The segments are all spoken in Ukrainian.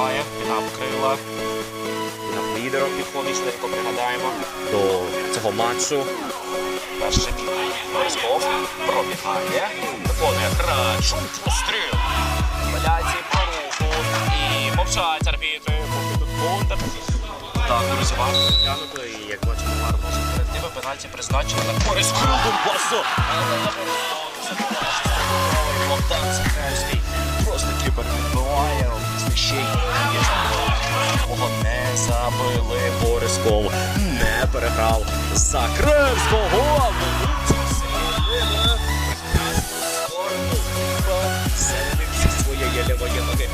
Данила. Над лідером підходить швидко, пригадаємо, до цього матчу. Перший Борисков пробігає, виконує крачу, постріл. Валяється по руху і мовчать арбітри. Контр. Так, друзі, варто глянути, і як бачимо, вар може перспективи пенальті призначено на користь кругом пасу. Але Сахарський просто відбиває, ще й Кого не забили Борисков, не переграв Закревського. Серед зі своєї лівої ноги.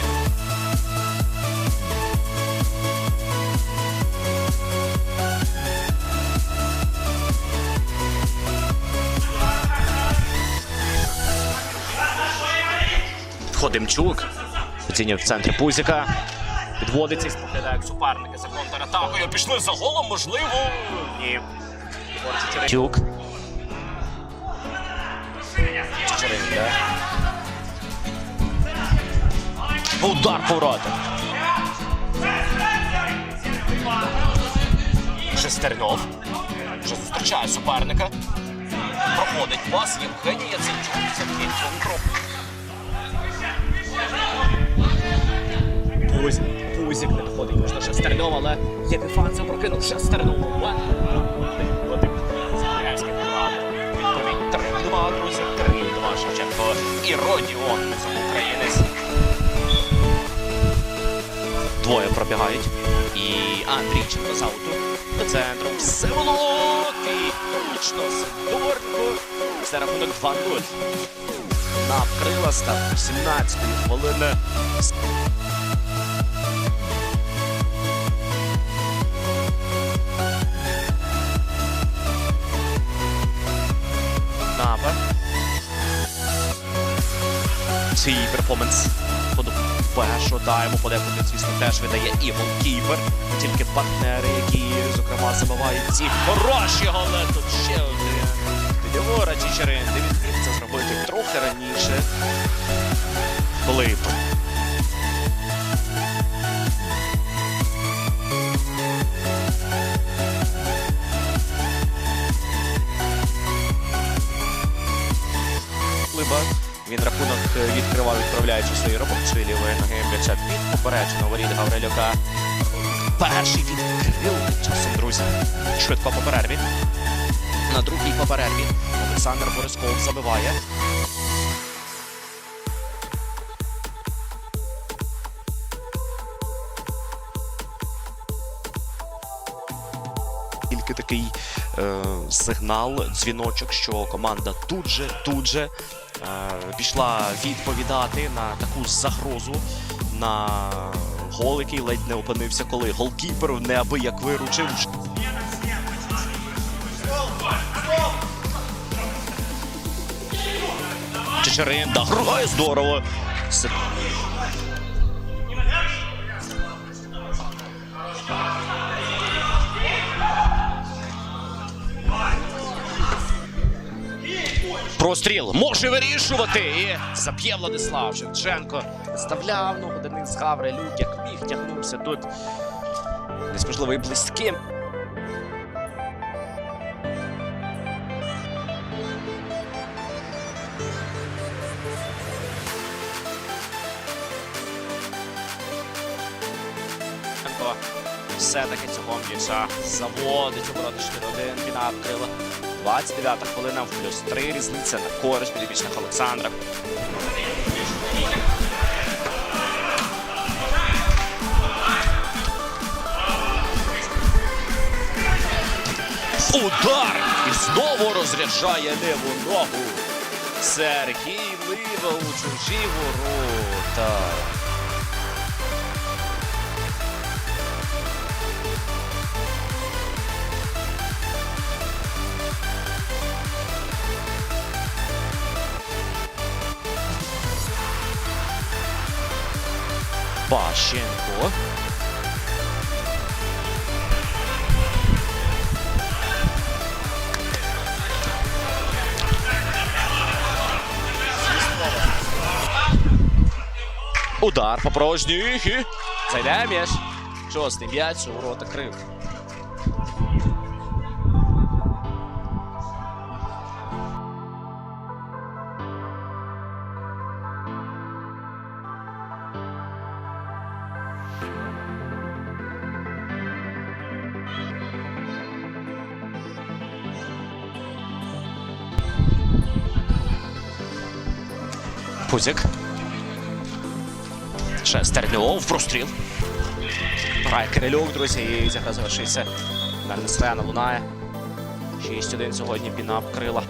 Ходимчук. Оцінює в центрі Пузіка. Підводиться і споглядає як за контратакою. Пішли за голом, можливо. Ні. Да? Удар поворота. Шестернов. Вже зустрічає суперника. Проходить пас Євгеній Яценчук. Це. Пузь, Пузік не виходить, можна Шестернов, але Єпіфанцев прокинув Шестернов. Вадим Зеленський правда. Відповідь 3-2, друзі, 3-2 Шевченко і Родіон, українець. Двоє пробігають. І Андрійченко з ауту до центру. Всеволод і точно Сидоренко. Це рахунок 2-0. Навкрила став 17-ї хвилини. Свій перформанс ходу першого тайму подекуди, звісно, теж видає і голкіпер. Тільки партнери, які, зокрема, забивають ці хороші голи. Тут ще один. Підівора Чичерин, де це зробити трохи раніше. Коли відкривав, відправляючи свої робочі лівої ноги м'яча під попереджено воріт Гаврилюка. Перший відкрив часом, друзі. Швидко по перерві. На другій по перерві Олександр Борисков забиває. Тільки такий е, сигнал, дзвіночок, що команда тут же, тут же е, пішла відповідати на таку загрозу, на гол, який ледь не опинився, коли голкіпер неабияк виручив. Чечерин, да, грає здорово. Простріл може вирішувати. І заб'є Владислав Шевченко. Ставляв ногу Денис Гаврилюк, як міг тягнувся тут. Десь можливо і близьким. Все-таки цього м'яча заводить у ворота 4-1. Віна відкрила. 29 хвилина в плюс 3 різниця на користь підопічних Олександра. Удар! І знову розряджає ліву ногу. Сергій Лива у чужі ворота. Пащенко. Удар по порожніх і зайде м'яч. Шостий м'яч у ворота крив. Пузик. Ще Стерльов, простріл. Грає Кирилюк, друзі, і ця гра завершиться. Дальня сирена лунає. 6-1 сьогодні пінап крила.